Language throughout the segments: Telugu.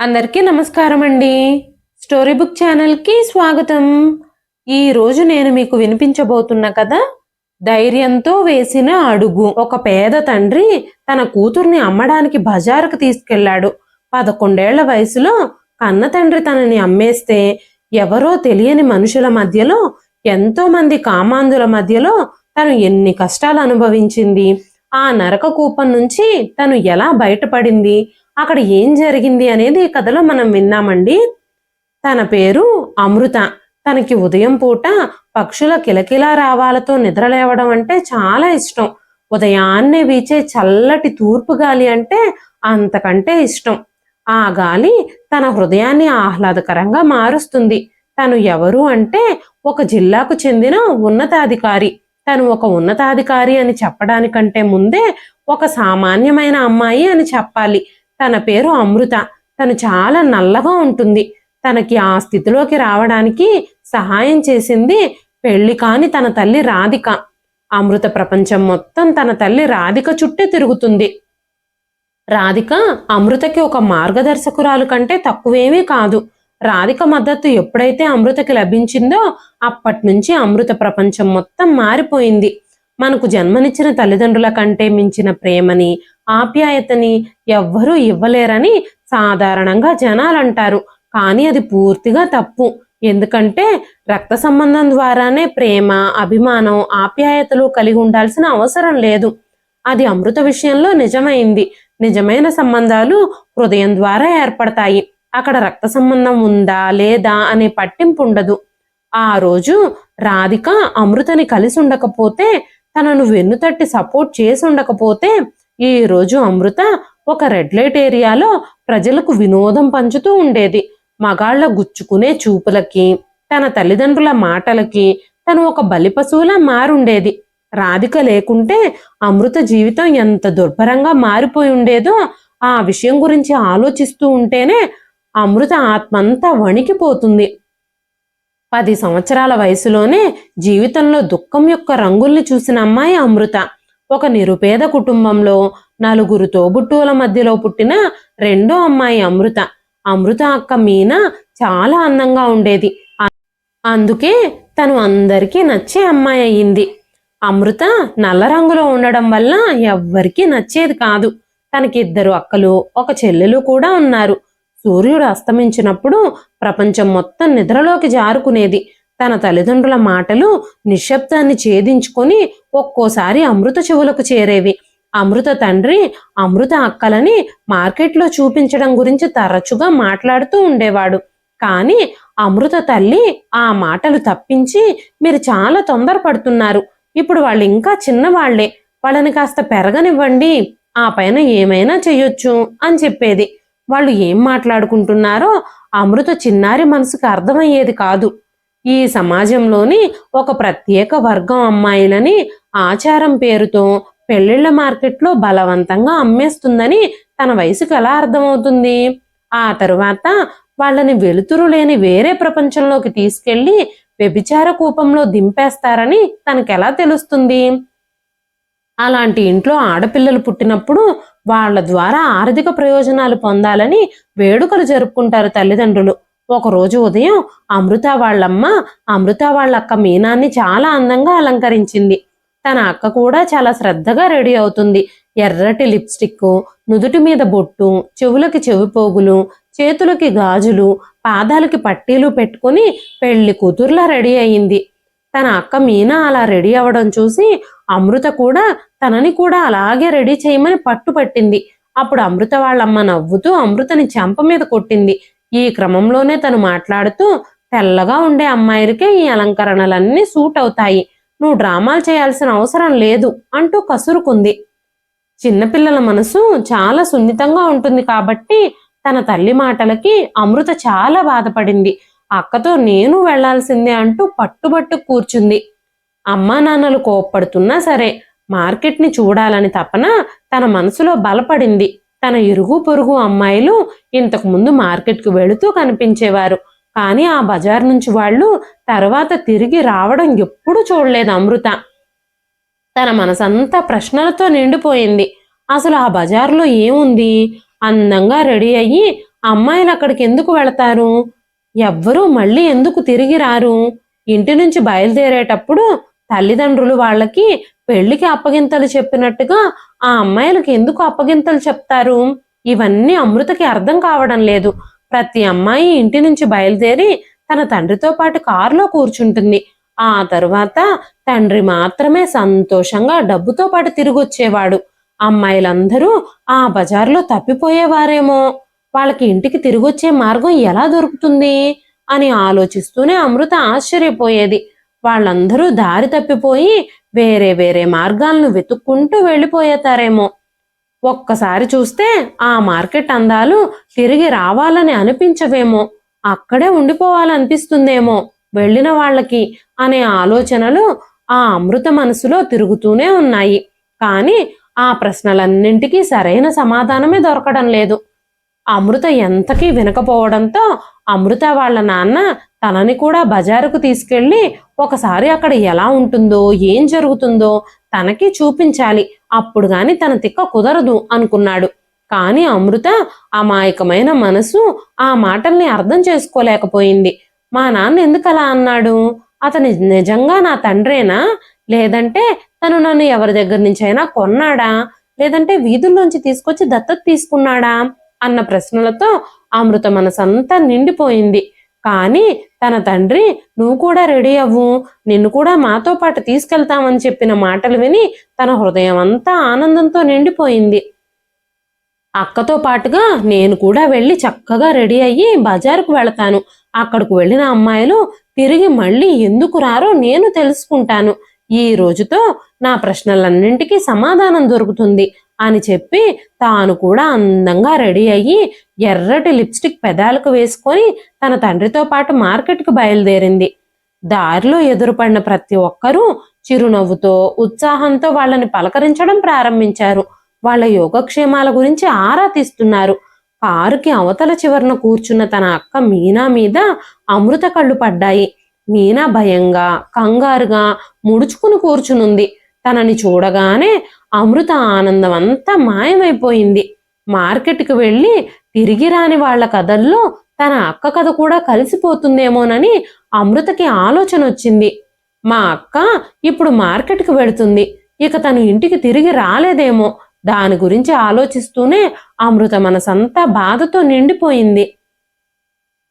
అందరికీ నమస్కారం అండి. స్టోరీ బుక్ ఛానల్కి స్వాగతం. ఈ రోజు నేను మీకు వినిపించబోతున్న కథ ధైర్యంతో వేసిన అడుగు. ఒక పేద తండ్రి తన కూతుర్ని అమ్మడానికి బజారుకు తీసుకెళ్ళాడు పదకొండేళ్ళ వయసులో కన్న తండ్రి తనని అమ్మేస్తే ఎవరో తెలియని మనుషుల మధ్యలో ఎంతో మంది కామాంధుల మధ్యలో తను ఎన్ని కష్టాలు అనుభవించింది. ఆ నరక కూపం నుంచి తను ఎలా బయటపడింది? అక్కడ ఏం జరిగింది అనేది ఈ కథలో మనం విన్నామండి. తన పేరు అమృత. తనకి ఉదయం పూట పక్షుల కిలకిలా రావాలతో నిద్రలేవడం అంటే చాలా ఇష్టం. ఉదయాన్నే వీచే చల్లటి తూర్పు గాలి అంటే అంతకంటే ఇష్టం. ఆ గాలి తన హృదయాన్ని ఆహ్లాదకరంగా మారుస్తుంది. తను ఎవరు అంటే ఒక జిల్లాకు చెందిన ఉన్నతాధికారి. తను ఒక ఉన్నతాధికారి అని చెప్పడానికంటే ముందే ఒక సామాన్యమైన అమ్మాయి అని చెప్పాలి. తన పేరు అమృత. తను చాలా నల్లగా ఉంటుంది. తనకి ఆ స్థితిలోకి రావడానికి సహాయం చేసింది పెళ్ళి కాని తన తల్లి రాధిక. అమృత ప్రపంచం మొత్తం తన తల్లి రాధిక చుట్టే తిరుగుతుంది. రాధిక అమృతకి ఒక మార్గదర్శకురాలు కంటే తక్కువేమీ కాదు. రాధిక మద్దతు ఎప్పుడైతే అమృతకి లభించిందో అప్పటి నుంచి అమృత ప్రపంచం మొత్తం మారిపోయింది. మనకు జన్మనిచ్చిన తల్లిదండ్రుల కంటే మించిన ప్రేమని ఆప్యాయతని ఎవ్వరూ ఇవ్వలేరని సాధారణంగా జనాలు అంటారు కానీ అది పూర్తిగా తప్పు. ఎందుకంటే రక్త సంబంధం ద్వారానే ప్రేమ అభిమానం ఆప్యాయతలు కలిగి ఉండాల్సిన అవసరం లేదు. అది అమృత విషయంలో నిజమైంది. నిజమైన సంబంధాలు హృదయం ద్వారా ఏర్పడతాయి. అక్కడ రక్త సంబంధం ఉందా లేదా అనే పట్టింపు ఉండదు. ఆ రోజు రాధిక అమృతని కలిసి ఉండకపోతే తనను వెన్నుతట్టి సపోర్ట్ చేసి ఉండకపోతే ఈ రోజు అమృత ఒక రెడ్ లైట్ ఏరియాలో ప్రజలకు వినోదం పంచుతూ ఉండేది. మగాళ్ళ గుచ్చుకునే చూపులకి తన తల్లిదండ్రుల మాటలకి తను ఒక బలిపశువులా మారుండేది. రాధిక లేకుంటే అమృత జీవితం ఎంత దుర్భరంగా మారిపోయి ఉండేదో ఆ విషయం గురించి ఆలోచిస్తూ ఉంటేనే అమృత ఆత్మంతా వణికిపోతుంది. పది సంవత్సరాల వయసులోనే జీవితంలో దుఃఖం యొక్క రంగుల్ని చూసిన అమ్మాయి అమృత. ఒక నిరుపేద కుటుంబంలో నలుగురు తోబుట్టువుల మధ్యలో పుట్టిన రెండో అమ్మాయి అమృత. అమృత అక్క మీనా చాలా అందంగా ఉండేది. అందుకే తను అందరికీ నచ్చే అమ్మాయి అయ్యింది. అమృత నల్ల రంగులో ఉండడం వల్ల ఎవ్వరికీ నచ్చేది కాదు. తనకి ఇద్దరు అక్కలు ఒక చెల్లెలు కూడా ఉన్నారు. సూర్యుడు అస్తమించినప్పుడు ప్రపంచం మొత్తం నిద్రలోకి జారుకునేది. తన తల్లిదండ్రుల మాటలు నిశ్శబ్దాన్ని ఛేదించుకొని ఒక్కోసారి అమృత చెవులకు చేరేవి. అమృత తండ్రి అమృత అక్కలని మార్కెట్లో చూపించడం గురించి తరచుగా మాట్లాడుతూ ఉండేవాడు. కానీ అమృత తల్లి ఆ మాటలు తప్పించి మీరు చాలా తొందరపడుతున్నారు. ఇప్పుడు వాళ్ళు ఇంకా చిన్నవాళ్ళే. వాళ్ళని కాస్త పెరగనివ్వండి. ఆ పైన ఏమైనా చెయ్యొచ్చు అని చెప్పేది. వాళ్ళు ఏం మాట్లాడుకుంటున్నారో అమృత చిన్నారి మనసుకు అర్థమయ్యేది కాదు. ఈ సమాజంలోని ఒక ప్రత్యేక వర్గం అమ్మాయిలని ఆచారం పేరుతో పెళ్ళిళ్ళ మార్కెట్లో బలవంతంగా అమ్మేస్తుందని తన వయసుకు ఎలా అర్థమవుతుంది? ఆ తరువాత వాళ్ళని వెలుతురు లేని వేరే ప్రపంచంలోకి తీసుకెళ్ళి వ్యభిచార కూపంలో దింపేస్తారని తనకెలా తెలుస్తుంది? అలాంటి ఇంట్లో ఆడపిల్లలు పుట్టినప్పుడు వాళ్ళ ద్వారా ఆర్థిక ప్రయోజనాలు పొందాలని వేడుకలు జరుపుకుంటారు తల్లిదండ్రులు. ఒకరోజు ఉదయం అమృత వాళ్ళమ్మ అమృత వాళ్ళ అక్క మీనాన్ని చాలా అందంగా అలంకరించింది. తన అక్క కూడా చాలా శ్రద్ధగా రెడీ అవుతుంది. ఎర్రటి లిప్స్టిక్ నుదుటి మీద బొట్టు చెవులకి చెవి పోగులు చేతులకి గాజులు పాదాలకి పట్టీలు పెట్టుకొని పెళ్ళి కూతుర్లా రెడీ అయింది. తన అక్క మీనా అలా రెడీ అవ్వడం చూసి అమృత కూడా తనని కూడా అలాగే రెడీ చేయమని పట్టుపట్టింది అప్పుడు అమృత వాళ్ళమ్మ నవ్వుతూ అమృతని చెంప మీద కొట్టింది. ఈ క్రమంలోనే తను మాట్లాడుతూ తెల్లగా ఉండే అమ్మాయిలకే ఈ అలంకరణలన్నీ సూట్ అవుతాయి. నువ్వు డ్రామాలు చేయాల్సిన అవసరం లేదు అంటూ కసురుకుంది. చిన్నపిల్లల మనసు చాలా సున్నితంగా ఉంటుంది కాబట్టి తన తల్లి మాటలకి అమృత చాలా బాధపడింది. అక్కతో నేను వెళ్ళాల్సిందే అంటూ పట్టుబట్టు కూర్చుంది. అమ్మా నాన్నలు కోప్పడుతున్నా సరే మార్కెట్ని చూడాలని తపన తన మనసులో బలపడింది. తన ఇరుగు పొరుగు అమ్మాయిలు ఇంతకు ముందు మార్కెట్కు వెళుతూ కనిపించేవారు. కానీ ఆ బజార్ నుంచి వాళ్ళు తర్వాత తిరిగి రావడం ఎప్పుడూ చూడలేదు అమృత. తన మనసంతా ప్రశ్నలతో నిండిపోయింది. అసలు ఆ బజార్లో ఏముంది? అందంగా రెడీ అయ్యి అమ్మాయిలు అక్కడికి ఎందుకు వెళతారు? ఎవ్వరూ మళ్ళీ ఎందుకు తిరిగి రారు? ఇంటి నుంచి బయలుదేరేటప్పుడు తల్లిదండ్రులు వాళ్ళకి పెళ్ళికి అప్పగింతలు చెప్పినట్టుగా ఆ అమ్మాయిలకి ఎందుకు అప్పగింతలు చెప్తారు? ఇవన్నీ అమృతకి అర్థం కావడం లేదు. ప్రతి అమ్మాయి ఇంటి నుంచి బయలుదేరి తన తండ్రితో పాటు కారులో కూర్చుంటుంది. ఆ తర్వాత తండ్రి మాత్రమే సంతోషంగా డబ్బుతో పాటు తిరిగొచ్చేవాడు. అమ్మాయిలందరూ ఆ బజార్లో తప్పిపోయేవారేమో. వాళ్ళకి ఇంటికి తిరిగొచ్చే మార్గం ఎలా దొరుకుతుంది? అని ఆలోచిస్తూనే అమృత ఆశ్చర్యపోయేది. వాళ్ళందరూ దారి తప్పిపోయి వేరే వేరే మార్గాలను వెతుక్కుంటూ వెళ్ళిపోయేతారేమో. ఒక్కసారి చూస్తే ఆ మార్కెట్ అందాలు తిరిగి రావాలని అనిపించవేమో. అక్కడే ఉండిపోవాలనిపిస్తుందేమో వెళ్ళిన వాళ్ళకి అనే ఆలోచనలు ఆ అమృత మనసులో తిరుగుతూనే ఉన్నాయి. కానీ ఆ ప్రశ్నలన్నింటికీ సరైన సమాధానమే దొరకడం లేదు. అమృత ఎంతకీ వినకపోవడంతో అమృత వాళ్ళ నాన్న తనని కూడా బజారుకు తీసుకెళ్ళి ఒకసారి అక్కడ ఎలా ఉంటుందో ఏం జరుగుతుందో తనకి చూపించాలి. అప్పుడు గాని తన తిక్క కుదరదు అనుకున్నాడు. కానీ అమృత అమాయకమైన మనసు ఆ మాటల్ని అర్థం చేసుకోలేకపోయింది. మా నాన్న ఎందుకు అలా అన్నాడు? అతని నిజంగా నా తండ్రేనా? లేదంటే తను నన్ను ఎవరి దగ్గర నుంచైనా కొన్నాడా? లేదంటే వీధుల్లోంచి తీసుకొచ్చి దత్తత తీసుకున్నాడా? అన్న ప్రశ్నలతో అమృత మనసంతా నిండిపోయింది. కానీ తన తండ్రి నువ్వు కూడా రెడీ అవ్వు. నిన్ను కూడా మాతో పాటు తీసుకెళ్తామని చెప్పిన మాటలు విని తన హృదయం అంతా ఆనందంతో నిండిపోయింది. అక్కతో పాటుగా నేను కూడా వెళ్ళి చక్కగా రెడీ అయ్యి బజారుకు వెళతాను. అక్కడికి వెళ్ళిన అమ్మాయిలు తిరిగి మళ్ళీ ఎందుకు రారో నేను తెలుసుకుంటాను. ఈ రోజుతో నా ప్రశ్నలన్నింటికీ సమాధానం దొరుకుతుంది. అని చెప్పి తాను కూడా అందంగా రెడీ అయ్యి ఎర్రటి లిప్స్టిక్ పెదాలకు వేసుకొని తన తండ్రితో పాటు మార్కెట్కు బయలుదేరింది. దారిలో ఎదురుపడిన ప్రతి ఒక్కరూ చిరునవ్వుతో ఉత్సాహంతో వాళ్ళని పలకరించడం ప్రారంభించారు. వాళ్ళ యోగక్షేమాల గురించి ఆరా తీస్తున్నారు. కారుకి అవతల చివరన కూర్చున్న తన అక్క మీనా మీద అమృత కళ్ళు పడ్డాయి. మీనా భయంగా కంగారుగా ముడుచుకుని కూర్చునుంది. తనని చూడగానే అమృత ఆనందం అంతా మాయమైపోయింది. మార్కెట్కి వెళ్ళి తిరిగి రాని వాళ్ళ కథల్లో తన అక్క కథ కూడా కలిసిపోతుందేమోనని అమృతకి ఆలోచన వచ్చింది. మా అక్క ఇప్పుడు మార్కెట్కి వెళుతుంది. ఇక తను ఇంటికి తిరిగి రాలేదేమో. దాని గురించి ఆలోచిస్తూనే అమృత మనసంతా బాధతో నిండిపోయింది.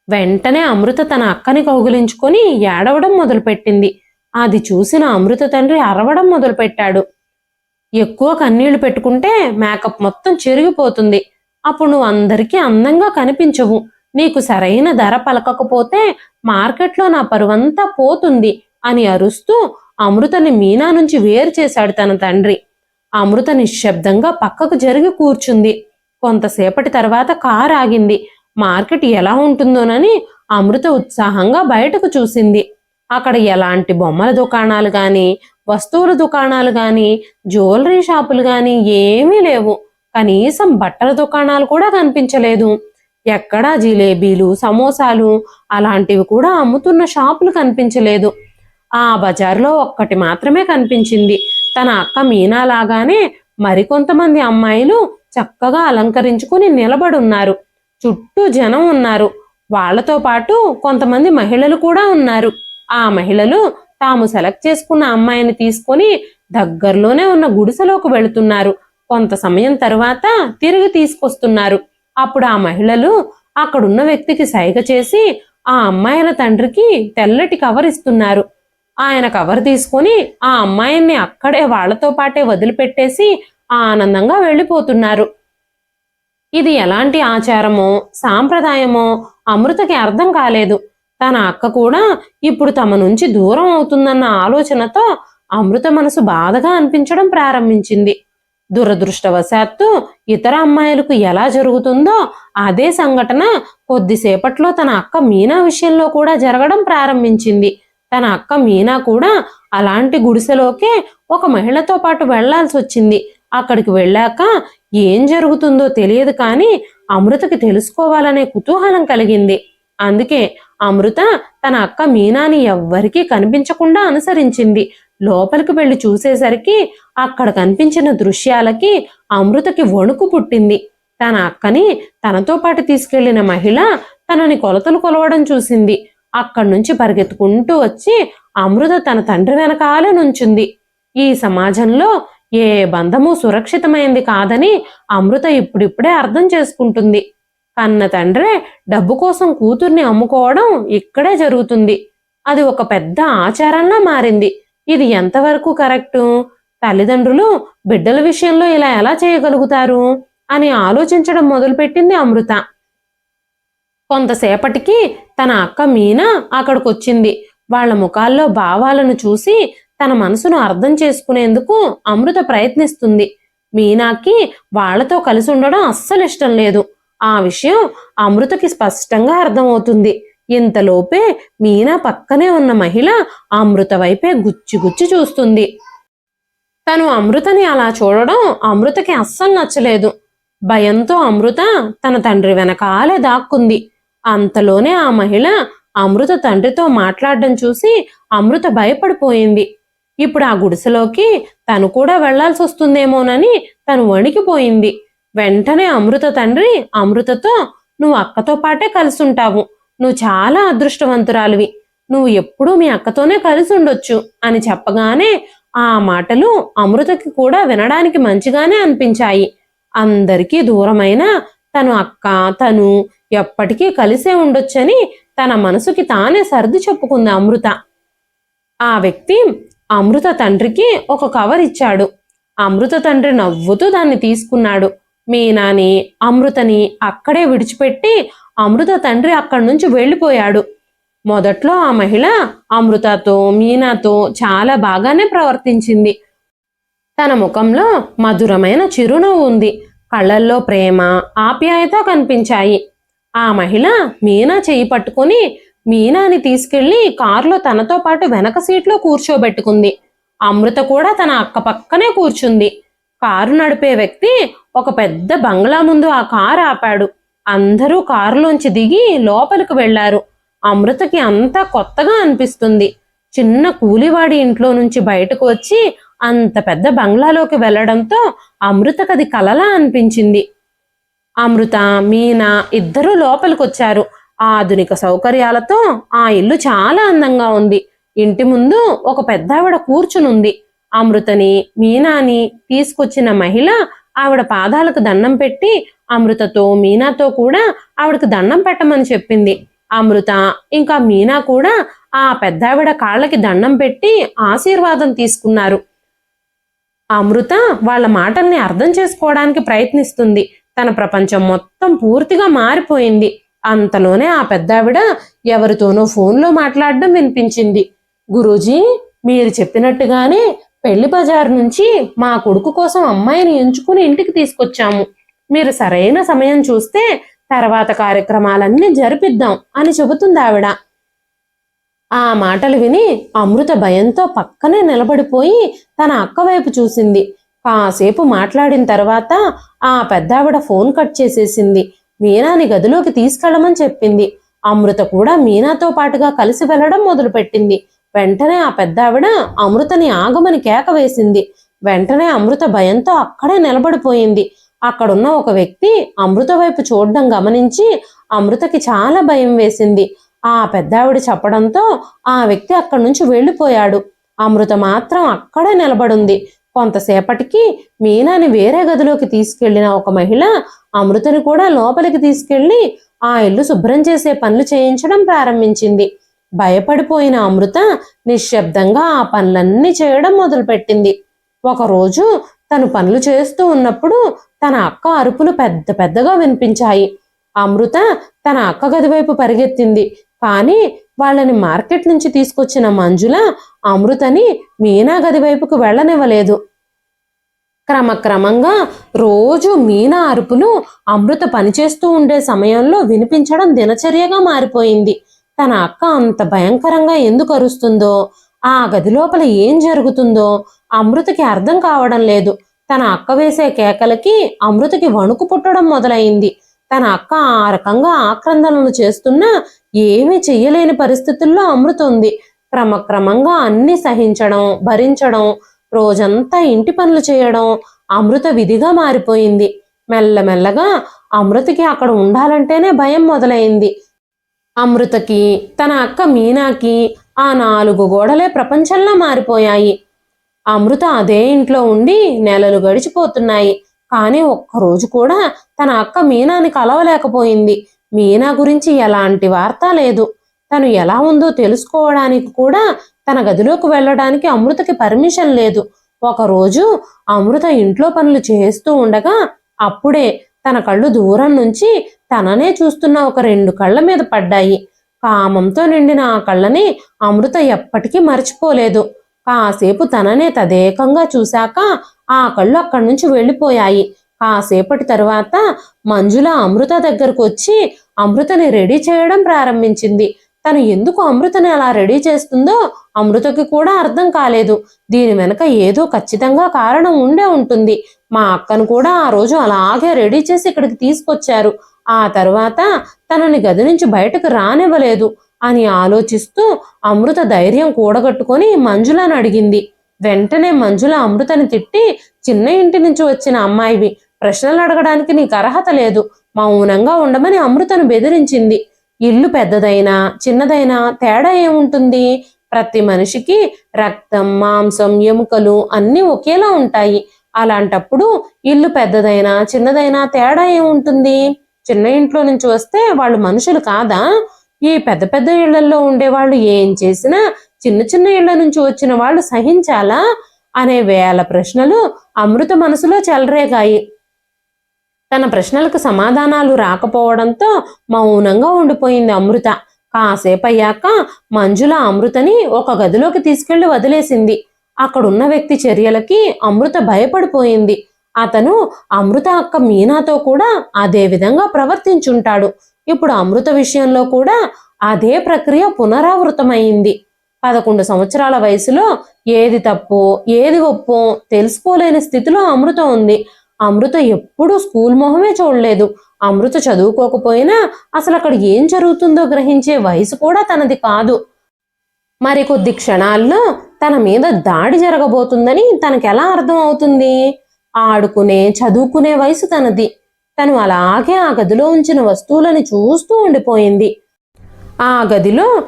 వెంటనే అమృత తన అక్కని కౌగిలించుకొని ఏడవడం మొదలుపెట్టింది. అది చూసిన అమృత తండ్రి అరవడం మొదలుపెట్టాడు. ఎక్కువ కన్నీళ్ళు పెట్టుకుంటే మేకప్ మొత్తం చెరిగిపోతుంది. అప్పుడు నువ్వు అందరికీ అందంగా కనిపించవు. నీకు సరైన ధర పలకకపోతే మార్కెట్లో నా పరువంతా పోతుంది అని అరుస్తూ అమృతని మీనా నుంచి వేరు చేశాడు తన తండ్రి. అమృత నిశ్శబ్దంగా పక్కకు జరిగి కూర్చుంది. కొంతసేపటి తర్వాత కారు ఆగింది. మార్కెట్ ఎలా ఉంటుందోనని అమృత ఉత్సాహంగా బయటకు చూసింది. అక్కడ ఎలాంటి బొమ్మల దుకాణాలు కానీ వస్తువుల దుకాణాలు కానీ జ్యువెలరీ షాపులు కానీ ఏమీ లేవు. కనీసం బట్టల దుకాణాలు కూడా కనిపించలేదు. ఎక్కడా జిలేబీలు సమోసాలు అలాంటివి కూడా అమ్ముతున్న షాపులు కనిపించలేదు. ఆ బజార్లో ఒక్కటి మాత్రమే కనిపించింది. తన అక్క మీనా లాగానే మరికొంతమంది అమ్మాయిలు చక్కగా అలంకరించుకుని నిలబడున్నారు. చుట్టూ జనం ఉన్నారు. వాళ్ళతో పాటు కొంతమంది మహిళలు కూడా ఉన్నారు. ఆ మహిళలు తాము సెలెక్ట్ చేసుకున్న అమ్మాయిని తీసుకొని దగ్గరలోనే ఉన్న గుడిసెలోకి వెళుతున్నారు. కొంత సమయం తర్వాత తిరిగి తీసుకొస్తున్నారు. అప్పుడు ఆ మహిళలు అక్కడున్న వ్యక్తికి సైగ చేసి ఆ అమ్మాయిల తండ్రికి తెల్లటి కవర్ ఇస్తున్నారు. ఆయన కవర్ తీసుకొని ఆ అమ్మాయిని అక్కడే వాళ్ళతో పాటే వదిలిపెట్టేసి ఆనందంగా వెళ్ళిపోతున్నారు. ఇది ఎలాంటి ఆచారమో సాంప్రదాయమో అమృతకి అర్థం కాలేదు. తన అక్క కూడా ఇప్పుడు తమ నుంచి దూరం అవుతుందన్న ఆలోచనతో అమృత మనసు బాధగా అనిపించడం ప్రారంభించింది. దురదృష్టవశాత్తు ఇతర అమ్మాయిలకు ఎలా జరుగుతుందో అదే సంఘటన కొద్దిసేపట్లో తన అక్క మీనా విషయంలో కూడా జరగడం ప్రారంభించింది. తన అక్క మీనా కూడా అలాంటి గుడిసెలోకే ఒక మహిళతో పాటు వెళ్ళాల్సి వచ్చింది. అక్కడికి వెళ్ళాక ఏం జరుగుతుందో తెలియదు కానీ అమృతకి తెలుసుకోవాలనే కుతూహలం కలిగింది. అందుకే అమృత తన అక్క మీనాని ఎవ్వరికీ కనిపించకుండా అనుసరించింది. లోపలికి వెళ్ళి చూసేసరికి అక్కడ కనిపించిన దృశ్యాలకి అమృతకి వణుకు పుట్టింది. తన అక్కని తనతో పాటు తీసుకెళ్ళిన మహిళ తనని కొలతలు కొలవడం చూసింది. అక్కడి నుంచి పరిగెత్తుకుంటూ వచ్చి అమృత తన తండ్రి వెనకాలే నుంచుంది. ఈ సమాజంలో ఏ బంధము సురక్షితమైంది కాదని అమృత ఇప్పుడిప్పుడే అర్థం చేసుకుంటుంది. కన్న తండ్రే డబ్బు కోసం కూతుర్ని అమ్ముకోవడం ఇక్కడే జరుగుతుంది. అది ఒక పెద్ద ఆచారంలా మారింది. ఇది ఎంతవరకు కరెక్టు? తల్లిదండ్రులు బిడ్డల విషయంలో ఇలా ఎలా చేయగలుగుతారు? అని ఆలోచించడం మొదలుపెట్టింది అమృత. కొంతసేపటికి తన అక్క మీనా అక్కడికొచ్చింది. వాళ్ళ ముఖాల్లో భావాలను చూసి తన మనసును అర్థం చేసుకునేందుకు అమృత ప్రయత్నిస్తుంది. మీనాకి వాళ్ళతో కలిసి ఉండడం అస్సలు ఇష్టం లేదు. ఆ విషయం అమృతకి స్పష్టంగా అర్థమవుతుంది. ఇంతలోపే మీనా పక్కనే ఉన్న మహిళ అమృత వైపే గుచ్చి గుచ్చి చూస్తుంది. తను అమృతని అలా చూడడం అమృతకి అస్సలు నచ్చలేదు. భయంతో అమృత తన తండ్రి వెనకాలే దాక్కుంది. అంతలోనే ఆ మహిళ అమృత తండ్రితో మాట్లాడడం చూసి అమృత భయపడిపోయింది. ఇప్పుడు ఆ గుడిసెలోకి తను కూడా వెళ్ళాల్సి వస్తుందేమోనని తను వణికిపోయింది. వెంటనే అమృత తండ్రి అమృతతో నువ్వు అక్కతో పాటే కలిసి ఉంటావు నువ్వు చాలా అదృష్టవంతురాలివి. నువ్వు ఎప్పుడూ మీ అక్కతోనే కలిసి ఉండొచ్చు అని చెప్పగానే ఆ మాటలు అమృతకి కూడా వినడానికి మంచిగానే అనిపించాయి. అందరికీ దూరమైన తను అక్క తను ఎప్పటికీ కలిసే ఉండొచ్చని తన మనసుకి తానే సర్ది చెప్పుకుంది అమృత. ఆ వ్యక్తి అమృత తండ్రికి ఒక కవర్ ఇచ్చాడు. అమృత తండ్రి నవ్వుతూ దాన్ని తీసుకున్నాడు. మీనాని అమృతని అక్కడే విడిచిపెట్టి అమృత తండ్రి అక్కడి నుంచి వెళ్ళిపోయాడు. మొదట్లో ఆ మహిళ అమృతతో మీనాతో చాలా బాగానే ప్రవర్తించింది. తన ముఖంలో మధురమైన చిరునవ్వు ఉంది. కళ్ళల్లో ప్రేమ ఆప్యాయత కనిపించాయి. ఆ మహిళ మీనా చేయి పట్టుకొని మీనాని తీసుకెళ్ళి కారులో తనతో పాటు వెనక సీట్లో కూర్చోబెట్టుకుంది. అమృత కూడా తన అక్క పక్కనే కూర్చుంది. కారు నడిపే వ్యక్తి ఒక పెద్ద బంగ్లా ముందు ఆ కారు ఆపాడు. అందరూ కారులోంచి దిగి లోపలికి వెళ్ళారు అమృతకి అంతా కొత్తగా అనిపిస్తుంది. చిన్న కూలివాడి ఇంట్లో నుంచి బయటకు వచ్చి అంత పెద్ద బంగ్లాలోకి వెళ్ళడంతో అమృతకది కలలా అనిపించింది. అమృత మీనా ఇద్దరూ లోపలికొచ్చారు. ఆధునిక సౌకర్యాలతో ఆ ఇల్లు చాలా అందంగా ఉంది. ఇంటి ముందు ఒక పెద్దావిడ కూర్చునుంది. అమృతని మీనాని తీసుకొచ్చిన మహిళ ఆవిడ పాదాలకు దండం పెట్టి అమృతతో మీనాతో కూడా ఆవిడకు దండం పెట్టమని చెప్పింది. అమృత ఇంకా మీనా కూడా ఆ పెద్దావిడ కాళ్ళకి దండం పెట్టి ఆశీర్వాదం తీసుకున్నారు. అమృత వాళ్ళ మాటల్ని అర్థం చేసుకోవడానికి ప్రయత్నిస్తుంది. తన ప్రపంచం మొత్తం పూర్తిగా మారిపోయింది. అంతలోనే ఆ పెద్దావిడ ఎవరితోనో ఫోన్లో మాట్లాడడం వినిపించింది. గురూజీ మీరు చెప్పినట్టుగానే పెళ్ళి బజార్ నుంచి మా కొడుకు కోసం అమ్మాయిని ఎంచుకుని ఇంటికి తీసుకొచ్చాము. మీరు సరైన సమయం చూస్తే తర్వాత కార్యక్రమాలన్నీ జరిపిద్దాం అని చెబుతుంది ఆవిడ. ఆ మాటలు విని అమృత భయంతో పక్కనే నిలబడిపోయి తన అక్క వైపు చూసింది. కాసేపు మాట్లాడిన తర్వాత ఆ పెద్దావిడ ఫోన్ కట్ చేసేసింది. మీనాని గదిలోకి తీసుకెళ్ళమని చెప్పింది. అమృత కూడా మీనాతో పాటుగా కలిసి వెళ్ళడం మొదలుపెట్టింది. వెంటనే ఆ పెద్ద ఆవిడ అమృతని ఆగమని కేక వేసింది. వెంటనే అమృత భయంతో అక్కడే నిలబడిపోయింది. అక్కడున్న ఒక వ్యక్తి అమృత వైపు చూడడం గమనించి అమృతకి చాలా భయం వేసింది. ఆ పెద్దావిడ చెప్పడంతో ఆ వ్యక్తి అక్కడి నుంచి వెళ్ళిపోయాడు. అమృత మాత్రం అక్కడే నిలబడుంది. కొంతసేపటికి మీనాని వేరే గదిలోకి తీసుకెళ్ళిన ఒక మహిళ అమృతని కూడా లోపలికి తీసుకెళ్ళి ఆ ఇల్లు శుభ్రం చేసే పనులు చేయించడం ప్రారంభించింది. భయపడిపోయిన అమృత నిశ్శబ్దంగా ఆ పనులన్నీ చేయడం మొదలుపెట్టింది. ఒకరోజు తను పనులు చేస్తూ ఉన్నప్పుడు తన అక్క అరుపులు పెద్ద పెద్దగా వినిపించాయి. అమృత తన అక్క గది వైపు పరిగెత్తింది. కానీ వాళ్ళని మార్కెట్ నుంచి తీసుకొచ్చిన మంజుల అమృతని మీనా గది వైపుకు వెళ్ళనివ్వలేదు. క్రమక్రమంగా రోజు మీనా అరుపులు అమృత పనిచేస్తూ ఉండే సమయంలో వినిపించడం దినచర్యగా మారిపోయింది. తన అక్క అంత భయంకరంగా ఎందుకు అరుస్తుందో ఆ గది లోపల ఏం జరుగుతుందో అమృతకి అర్థం కావడం లేదు. తన అక్క వేసే కేకలకి అమృతకి వణుకు పుట్టడం మొదలైంది. తన అక్క ఆ రకంగా ఆక్రందనలు చేస్తున్నా ఏమీ చెయ్యలేని పరిస్థితుల్లో అమృత ఉంది క్రమక్రమంగా అన్ని సహించడం భరించడం రోజంతా ఇంటి పనులు చేయడం అమృత విధిగా మారిపోయింది. మెల్లమెల్లగా అమృతకి అక్కడ ఉండాలంటేనే భయం మొదలైంది. అమృతకి తన అక్క మీనాకి ఆ నాలుగు గోడలే ప్రపంచంలా మారిపోయాయి. అమృత అదే ఇంట్లో ఉండి నెలలు గడిచిపోతున్నాయి. కానీ ఒక్కరోజు కూడా తన అక్క మీనాని కలవలేకపోయింది. మీనా గురించి ఎలాంటి వార్త లేదు. తను ఎలా ఉందో తెలుసుకోవడానికి కూడా తన గదిలోకి వెళ్ళడానికి అమృతకి పర్మిషన్ లేదు. ఒకరోజు అమృత ఇంట్లో పనులు చేస్తూ ఉండగా అప్పుడే తన కళ్ళు దూరం నుంచి తననే చూస్తున్న ఒక రెండు కళ్ళ మీద పడ్డాయి. కామంతో నిండిన ఆ కళ్ళని అమృత ఎప్పటికీ మర్చిపోలేదు. కాసేపు తననే తదేకంగా చూశాక ఆ కళ్ళు అక్కడి నుంచి వెళ్ళిపోయాయి. కాసేపటి తరువాత మంజుల అమృత దగ్గరకు వచ్చి అమృతని రెడీ చేయడం ప్రారంభించింది. తను ఎందుకు అమృతని అలా రెడీ చేస్తుందో అమృతకి కూడా అర్థం కాలేదు. దీని వెనక ఏదో ఖచ్చితంగా కారణం ఉండే ఉంటుంది. మా అక్కను కూడా ఆ రోజు అలాగే రెడీ చేసి ఇక్కడికి తీసుకొచ్చారు. ఆ తర్వాత తనని గది నుంచి బయటకు రానివ్వలేదు అని ఆలోచిస్తూ అమృత ధైర్యం కూడగట్టుకొని మంజులను అడిగింది. వెంటనే మంజుల అమృతని తిట్టి చిన్న ఇంటి నుంచి వచ్చిన అమ్మాయివి ప్రశ్నలు అడగడానికి నీకు అర్హత లేదు మౌనంగా ఉండమని అమృతను బెదిరించింది. ఇల్లు పెద్దదైనా చిన్నదైనా తేడా ఏముంటుంది? ప్రతి మనిషికి రక్తం మాంసం ఎముకలు అన్నీ ఒకేలా ఉంటాయి. అలాంటప్పుడు ఇల్లు పెద్దదైనా చిన్నదైనా తేడా ఏముంటుంది? చిన్న ఇంట్లో నుంచి వస్తే వాళ్ళు మనుషులు కాదా? ఈ పెద్ద పెద్ద ఇళ్ళలో ఉండేవాళ్ళు ఏం చేసినా చిన్న చిన్న ఇళ్ళ నుంచి వచ్చిన వాళ్ళు సహించాలా? అనే వేల ప్రశ్నలు అమృత మనసులో చెలరేగాయి. తన ప్రశ్నలకు సమాధానాలు రాకపోవడంతో మౌనంగా ఉండిపోయింది అమృత. కాసేపు అయ్యాక మంజుల అమృతని ఒక గదిలోకి తీసుకెళ్ళి వదిలేసింది. అక్కడున్న వ్యక్తి చర్యలకి అమృత భయపడిపోయింది. అతను అమృత అక్క మీనాతో కూడా అదే విధంగా ప్రవర్తించుంటాడు. ఇప్పుడు అమృత విషయంలో కూడా అదే ప్రక్రియ పునరావృతమైంది. పదకొండు సంవత్సరాల వయసులో ఏది తప్పు ఏది ఒప్పు తెలుసుకోలేని స్థితిలో అమృత ఉంది. అమృత ఎప్పుడూ స్కూల్ మొహమే చూడలేదు. అమృత చదువుకోకపోయినా అసలు అక్కడ ఏం జరుగుతుందో గ్రహించే వయసు కూడా తనది కాదు. మరికొద్ది క్షణాల్లో తన మీద దాడి జరగబోతుందని తనకెలా అర్థం అవుతుంది? ఆడుకునే చదువుకునే వయసు తనది. తను అలాగే ఆ గదిలో ఉంచిన వస్తువులను చూస్తూ ఉండిపోయింది. ఆ గదిలో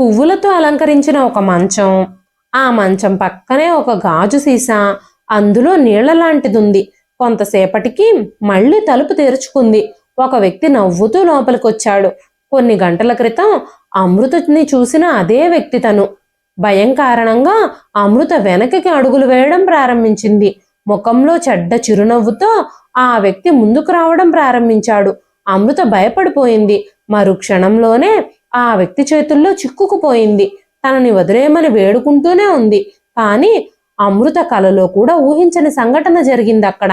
పువ్వులతో అలంకరించిన ఒక మంచం ఆ మంచం పక్కనే ఒక గాజు సీసా అందులో నీళ్ళ లాంటిదుంది కొంతసేపటికి మళ్ళీ తలుపు తెరుచుకుంది. ఒక వ్యక్తి నవ్వుతూ లోపలికొచ్చాడు. కొన్ని గంటల క్రితం అమృతని చూసిన అదే వ్యక్తి తను. భయం కారణంగా అమృత వెనకకి అడుగులు వేయడం ప్రారంభించింది. ముఖంలో చెడ్డ చిరునవ్వుతో ఆ వ్యక్తి ముందుకు రావడం ప్రారంభించాడు. అమృత భయపడిపోయింది. మరు క్షణంలోనే ఆ వ్యక్తి చేతుల్లో చిక్కుకుపోయింది. తనని వదిలేయమని వేడుకుంటూనే ఉంది. కానీ అమృత కలలో కూడా ఊహించని సంఘటన జరిగింది అక్కడ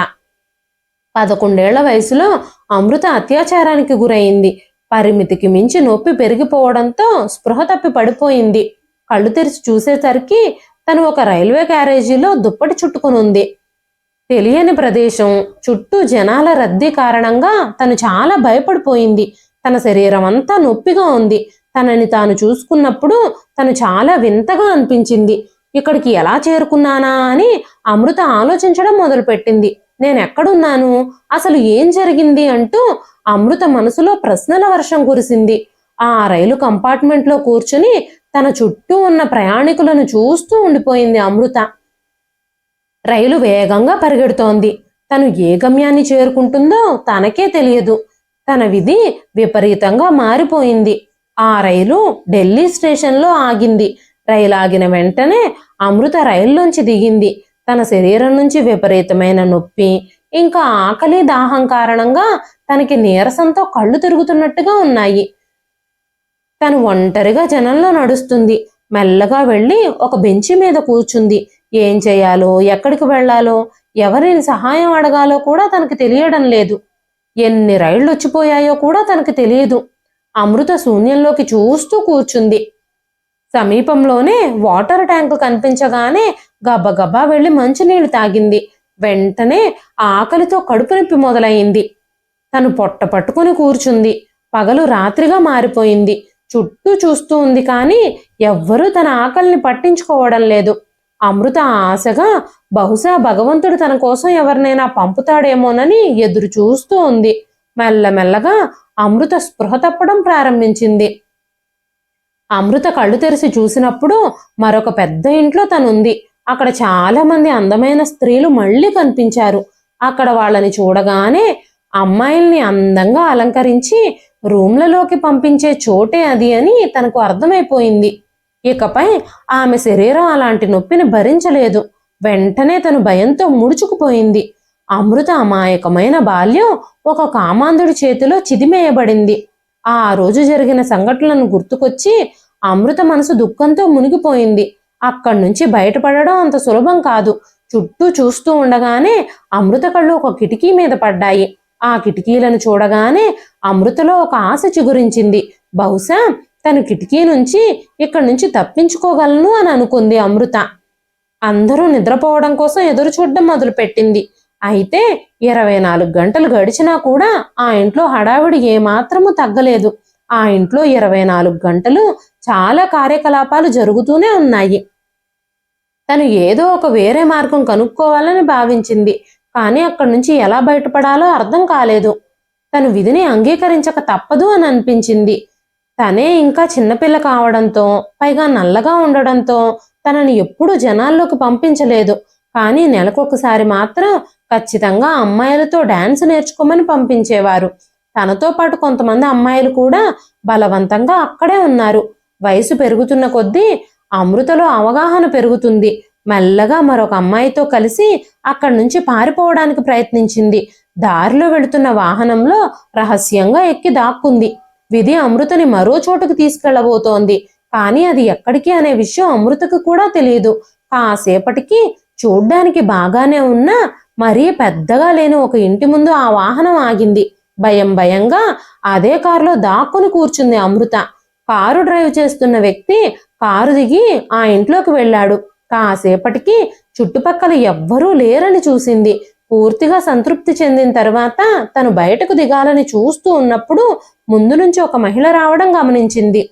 పదకొండేళ్ళ వయసులో అమృత అత్యాచారానికి గురైంది. పరిమితికి మించి నొప్పి పెరిగిపోవడంతో స్పృహ తప్పి పడిపోయింది. కళ్ళు తెరిచి చూసేసరికి తను ఒక రైల్వే క్యారేజీలో దుప్పటి చుట్టుకుని ఉంది తెలియని ప్రదేశం చుట్టూ జనాల రద్దీ కారణంగా తను చాలా భయపడిపోయింది. తన శరీరం అంతా నొప్పిగా ఉంది. తనని తాను చూసుకున్నప్పుడు తను చాలా వింతగా అనిపించింది. ఇక్కడికి ఎలా చేరుకున్నానా అని అమృత ఆలోచించడం మొదలుపెట్టింది. నేను ఎక్కడున్నాను అసలు ఏం జరిగింది అంటూ అమృత మనసులో ప్రశ్నల వర్షం కురిసింది. ఆ రైలు కంపార్ట్మెంట్లో కూర్చుని తన చుట్టూ ఉన్న ప్రయాణికులను చూస్తూ ఉండిపోయింది అమృత. రైలు వేగంగా పరిగెడుతోంది. తను ఏ గమ్యాన్ని చేరుకుంటుందో తనకే తెలియదు. తన విధి విపరీతంగా మారిపోయింది. ఆ రైలు ఢిల్లీ స్టేషన్లో ఆగింది. రైలు ఆగిన వెంటనే అమృత రైల్లోంచి దిగింది. తన శరీరం నుంచి విపరీతమైన నొప్పి ఇంకా ఆకలి దాహం కారణంగా తనకి నీరసంతో కళ్ళు తిరుగుతున్నట్టుగా ఉన్నాయి. తను ఒంటరిగా జనంలో నడుస్తుంది. మెల్లగా వెళ్ళి ఒక బెంచి మీద కూర్చుంది. ఏం చేయాలో ఎక్కడికి వెళ్ళాలో ఎవరిని సహాయం అడగాలో కూడా తనకి తెలియడం లేదు. ఎన్ని రైళ్ళు వచ్చిపోయాయో కూడా తనకి తెలియదు. అమృత శూన్యంలోకి చూస్తూ కూర్చుంది. సమీపంలోనే వాటర్ ట్యాంకు కనిపించగానే గబగబా వెళ్ళి మంచినీళ్ళు తాగింది. వెంటనే ఆకలితో కడుపు నొప్పి మొదలైంది. తను పొట్ట పట్టుకుని కూర్చుంది. పగలు రాత్రిగా మారిపోయింది. చుట్టూ చూస్తూ ఉంది కానీ ఎవ్వరూ తన ఆకలిని పట్టించుకోవడం లేదు. అమృత ఆశగా బహుశా భగవంతుడు తన కోసం ఎవరినైనా పంపుతాడేమోనని ఎదురు చూస్తూ ఉంది మెల్లమెల్లగా అమృత స్పృహ తప్పడం ప్రారంభించింది. అమృత కళ్ళు తెరిచి చూసినప్పుడు మరొక పెద్ద ఇంట్లో తనుంది. అక్కడ చాలా మంది అందమైన స్త్రీలు మళ్ళీ కనిపించారు. అక్కడ వాళ్ళని చూడగానే అమ్మాయిల్ని అందంగా అలంకరించి రూమ్లలోకి పంపించే చోటే అది అని తనకు అర్థమైపోయింది. ఇకపై ఆమె శరీరం అలాంటి నొప్పిని భరించలేదు. వెంటనే తను భయంతో ముడుచుకుపోయింది. అమృత అమాయకమైన బాల్యం ఒక కామాంధుడి చేతిలో చిదిమేయబడింది. ఆ రోజు జరిగిన సంఘటనలను గుర్తుకొచ్చి అమృత మనసు దుఃఖంతో మునిగిపోయింది. అక్కడి నుంచి బయటపడడం అంత సులభం కాదు. చుట్టూ చూస్తూ ఉండగానే అమృత కళ్ళు ఒక కిటికీ మీద పడ్డాయి. ఆ కిటికీలను చూడగానే అమృతలో ఒక ఆశ చిగురించింది. బహుశా తను కిటికీ నుంచి ఇక్కడి నుంచి తప్పించుకోగలను అని అనుకుంది అమృత. అందరూ నిద్రపోవడం కోసం ఎదురు చూడడం మొదలుపెట్టింది. అయితే ఇరవై నాలుగు గంటలు గడిచినా కూడా ఆ ఇంట్లో హడావిడి ఏమాత్రము తగ్గలేదు. ఆ ఇంట్లో ఇరవై నాలుగు గంటలు చాలా కార్యకలాపాలు జరుగుతూనే ఉన్నాయి. తను ఏదో ఒక వేరే మార్గం కనుక్కోవాలని భావించింది. కానీ అక్కడి నుంచి ఎలా బయటపడాలో అర్థం కాలేదు. తను విధిని అంగీకరించక తప్పదు అని అనిపించింది. తనే ఇంకా చిన్నపిల్ల కావడంతో పైగా నల్లగా ఉండడంతో తనని ఎప్పుడూ జనాల్లోకి పంపించలేదు. కానీ నెలకొకసారి మాత్రం ఖచ్చితంగా అమ్మాయిలతో డాన్స్ నేర్చుకోమని పంపించేవారు. తనతో పాటు కొంతమంది అమ్మాయిలు కూడా బలవంతంగా అక్కడే ఉన్నారు. వయసు పెరుగుతున్న కొద్దీ అమృతలో అవగాహన పెరుగుతుంది. మెల్లగా మరొక అమ్మాయితో కలిసి అక్కడి నుంచి పారిపోవడానికి ప్రయత్నించింది. దారిలో వెళుతున్న వాహనంలో రహస్యంగా ఎక్కి దాక్కుంది. విధి అమృతని మరో చోటుకు తీసుకెళ్ళబోతోంది. కానీ అది ఎక్కడికి అనే విషయం అమృతకు కూడా తెలియదు కాసేపటికి చూడ్డానికి బాగానే ఉన్నా మరీ పెద్దగా లేని ఒక ఇంటి ముందు ఆ వాహనం ఆగింది. భయం భయంగా అదే కారులో దాక్కుని కూర్చుంది అమృత. కారు డ్రైవ్ చేస్తున్న వ్యక్తి కారు దిగి ఆ ఇంట్లోకి వెళ్ళాడు. కాసేపటికి చుట్టుపక్కల ఎవ్వరూ లేరని చూసింది. పూర్తిగా సంతృప్తి చెందిన తర్వాత తను బయటకు దిగాలని చూస్తూ ఉన్నప్పుడు ముందు నుంచి ఒక మహిళ రావడం గమనించింది.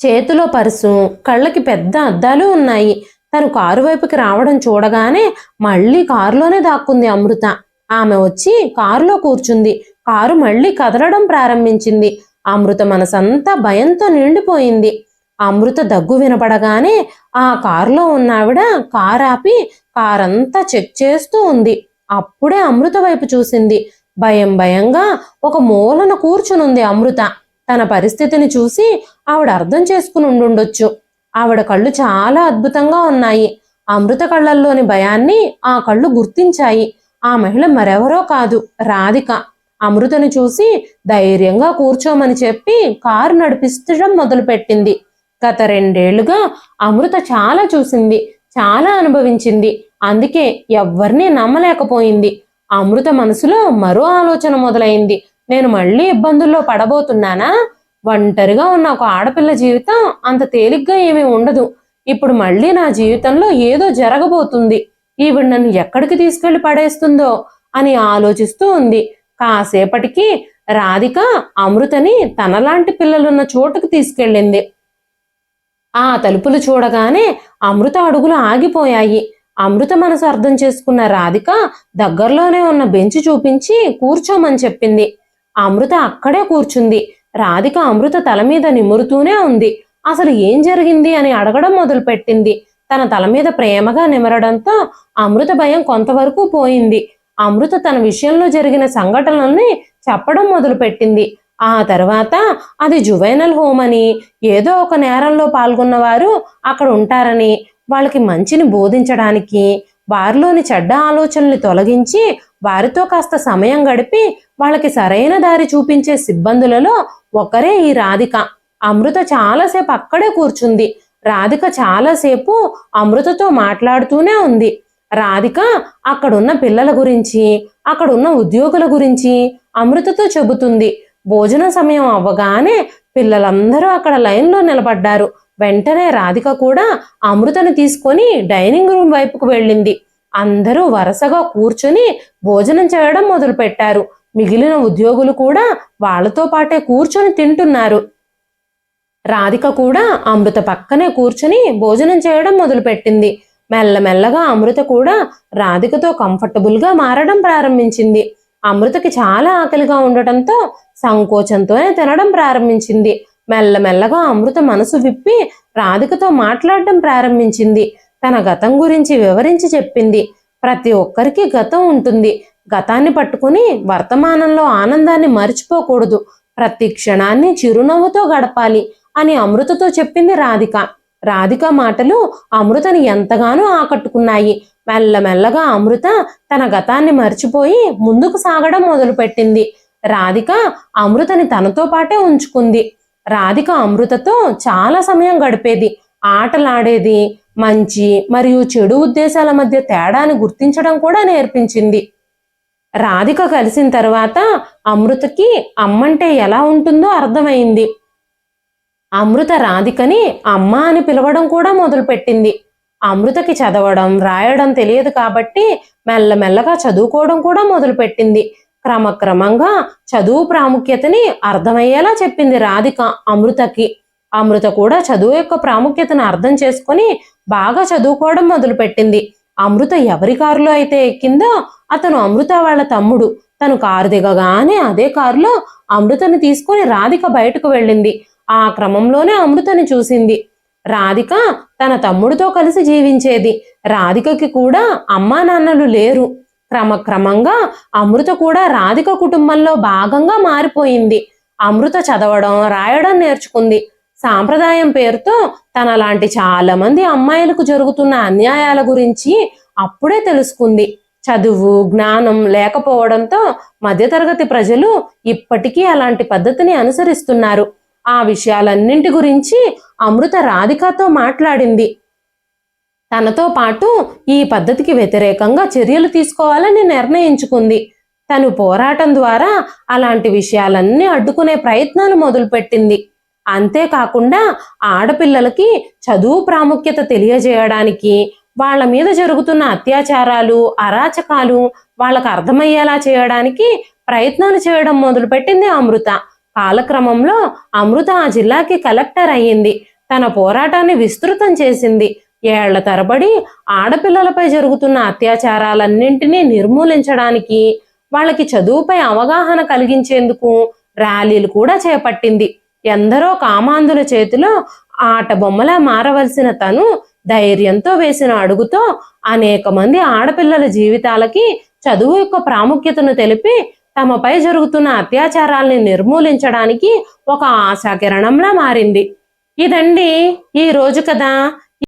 చేతిలో పర్సు కళ్ళకి పెద్ద అద్దాలు ఉన్నాయి. తను కారు వైపుకి రావడం చూడగానే మళ్ళీ కారులోనే దాక్కుంది అమృత. ఆమె వచ్చి కారులో కూర్చుంది. కారు మళ్ళీ కదలడం ప్రారంభించింది. అమృత మనసంతా భయంతో నిండిపోయింది. అమృత దగ్గు వినపడగానే ఆ కారులో ఉన్న ఆవిడ కారు ఆపి కారంతా చెక్ చేస్తూ ఉంది. అప్పుడే అమృత వైపు చూసింది. భయం భయంగా ఒక మూలన కూర్చునుంది అమృత. తన పరిస్థితిని చూసి ఆవిడ అర్థం చేసుకుని ఉండుండొచ్చు. ఆవిడ కళ్ళు చాలా అద్భుతంగా ఉన్నాయి. అమృత కళ్ళల్లోని భయాన్ని ఆ కళ్ళు గుర్తించాయి. ఆ మహిళ మరెవరో కాదు రాధిక. అమృతను చూసి ధైర్యంగా కూర్చోమని చెప్పి కారు నడిపిస్తడం మొదలుపెట్టింది. గత రెండేళ్ళుగా అమృత చాలా చూసింది చాలా అనుభవించింది. అందుకే ఎవ్వరినీ నమ్మలేకపోయింది. అమృత మనసులో మరో ఆలోచన మొదలైంది. నేను మళ్ళీ ఇబ్బందుల్లో పడబోతున్నానా? ఒంటరిగా ఉన్న ఒక ఆడపిల్ల జీవితం అంత తేలిగ్గా ఏమీ ఉండదు. ఇప్పుడు మళ్ళీ నా జీవితంలో ఏదో జరగబోతుంది. ఈవిడ నన్ను ఎక్కడికి తీసుకెళ్ళి పడేస్తుందో అని ఆలోచిస్తూ ఉంది. కాసేపటికి రాధిక అమృతని తనలాంటి పిల్లలున్న చోటుకు తీసుకెళ్ళింది. ఆ తలుపులు చూడగానే అమృత అడుగులు ఆగిపోయాయి. అమృత మనసు అర్థం చేసుకున్న రాధిక దగ్గరలోనే ఉన్న బెంచ్ చూపించి కూర్చోమని చెప్పింది. అమృత అక్కడే కూర్చుంది. రాధిక అమృత తల మీద నిమురుతూనే ఉంది. అసలు ఏం జరిగింది అని అడగడం మొదలుపెట్టింది. తన తల మీద ప్రేమగా నిమరడంతో అమృత భయం కొంతవరకు పోయింది. అమృత తన విషయంలో జరిగిన సంఘటనల్ని చెప్పడం మొదలుపెట్టింది. ఆ తర్వాత అది జువైనల్ హోమ్ అని ఏదో ఒక నేరంలో పాల్గొన్న వారు అక్కడ ఉంటారని వాళ్ళకి మంచిని బోధించడానికి వారిలోని చెడ్డ ఆలోచనల్ని తొలగించి వారితో కాస్త సమయం గడిపి వాళ్ళకి సరైన దారి చూపించే సిబ్బందులలో ఒకరే ఈ రాధిక. అమృత చాలాసేపు అక్కడే కూర్చుంది. రాధిక చాలాసేపు అమృతతో మాట్లాడుతూనే ఉంది. రాధిక అక్కడున్న పిల్లల గురించి అక్కడున్న ఉద్యోగుల గురించి అమృతతో చెబుతుంది. భోజన సమయం అవ్వగానే పిల్లలందరూ అక్కడ లైన్లో నిలబడ్డారు. వెంటనే రాధిక కూడా అమృతను తీసుకొని డైనింగ్ రూమ్ వైపుకు వెళ్ళింది. అందరూ వరుసగా కూర్చొని భోజనం చేయడం మొదలుపెట్టారు. మిగిలిన ఉద్యోగులు కూడా వాళ్ళతో పాటే కూర్చొని తింటున్నారు. రాధిక కూడా అమృత పక్కనే కూర్చుని భోజనం చేయడం మొదలుపెట్టింది. మెల్లమెల్లగా అమృత కూడా రాధికతో కంఫర్టబుల్గా మారడం ప్రారంభించింది. అమృతకి చాలా ఆకలిగా ఉండటంతో సంకోచంతోనే తినడం ప్రారంభించింది. మెల్లమెల్లగా అమృత మనసు విప్పి రాధికతో మాట్లాడడం ప్రారంభించింది. తన గతం గురించి వివరించి చెప్పింది. ప్రతి ఒక్కరికి గతం ఉంటుంది. గతాన్ని పట్టుకుని వర్తమానంలో ఆనందాన్ని మర్చిపోకూడదు. ప్రతి క్షణాన్ని చిరునవ్వుతో గడపాలి అని అమృతతో చెప్పింది రాధిక. రాధిక మాటలు అమృతని ఎంతగానో ఆకట్టుకున్నాయి. మెల్లమెల్లగా అమృత తన గతాన్ని మర్చిపోయి ముందుకు సాగడం మొదలుపెట్టింది. రాధిక అమృతని తనతో పాటే ఉంచుకుంది. రాధిక అమృతతో చాలా సమయం గడిపేది. ఆటలాడేది మంచి మరియు చెడు ఉద్దేశాల మధ్య తేడాను గుర్తించడం కూడా నేర్పించింది. రాధిక కలిసిన తర్వాత అమృతకి అమ్మంటే ఎలా ఉంటుందో అర్థమైంది. అమృత రాధికని అమ్మ అని పిలవడం కూడా మొదలుపెట్టింది. అమృతకి చదవడం రాయడం తెలియదు కాబట్టి మెల్లమెల్లగా చదువుకోవడం కూడా మొదలుపెట్టింది. క్రమక్రమంగా చదువు ప్రాముఖ్యతని అర్థమయ్యేలా చెప్పింది రాధిక అమృతకి. అమృత కూడా చదువు యొక్క ప్రాముఖ్యతను అర్థం చేసుకొని బాగా చదువుకోవడం మొదలుపెట్టింది. అమృత ఎవరి కారులో అయితే ఎక్కిందో అతను అమృత వాళ్ళ తమ్ముడు. తను కారు దిగగానే అదే కారులో అమృతని తీసుకొని రాధిక బయటకు వెళ్ళింది. ఆ క్రమంలోనే అమృతని చూసింది. రాధిక తన తమ్ముడితో కలిసి జీవించేది. రాధికకి కూడా అమ్మా నాన్నలు లేరు. క్రమక్రమంగా అమృత కూడా రాధిక కుటుంబంలో భాగంగా మారిపోయింది. అమృత చదవడం రాయడం నేర్చుకుంది. సాంప్రదాయం పేరుతో తన లాంటి చాలా మంది అమ్మాయిలకు జరుగుతున్న అన్యాయాల గురించి అప్పుడే తెలుసుకుంది. చదువు జ్ఞానం లేకపోవడంతో మధ్యతరగతి ప్రజలు ఇప్పటికీ అలాంటి పద్ధతిని అనుసరిస్తున్నారు. ఆ విషయాలన్నింటి గురించి అమృత రాధికతో మాట్లాడింది. తనతో పాటు ఈ పద్ధతికి వ్యతిరేకంగా చర్యలు తీసుకోవాలని నిర్ణయించుకుంది. తను పోరాటం ద్వారా అలాంటి విషయాలన్నీ అడ్డుకునే ప్రయత్నాలు మొదలుపెట్టింది. అంతేకాకుండా ఆడపిల్లలకి చదువు ప్రాముఖ్యత తెలియజేయడానికి వాళ్ళ మీద జరుగుతున్న అత్యాచారాలు అరాచకాలు వాళ్ళకు అర్థమయ్యేలా చేయడానికి ప్రయత్నాలు చేయడం మొదలుపెట్టింది అమృత. కాలక్రమంలో అమృత ఆ జిల్లాకి కలెక్టర్ అయ్యింది. తన పోరాటాన్ని విస్తృతం చేసింది. ఏళ్ళ తరబడి ఆడపిల్లలపై జరుగుతున్న అత్యాచారాలన్నింటినీ నిర్మూలించడానికి వాళ్ళకి చదువుపై అవగాహన కలిగించేందుకు ర్యాలీలు కూడా చేపట్టింది. ఎందరో కామాంధుల చేతిలో ఆట బొమ్మలా మారవలసిన తను ధైర్యంతో వేసిన అడుగుతో అనేక మంది ఆడపిల్లల జీవితాలకి చదువు యొక్క ప్రాముఖ్యతను తెలిపి తమపై జరుగుతున్న అత్యాచారాల్ని నిర్మూలించడానికి ఒక ఆశాకిరణంలా మారింది. ఇదండి ఈ రోజు కదా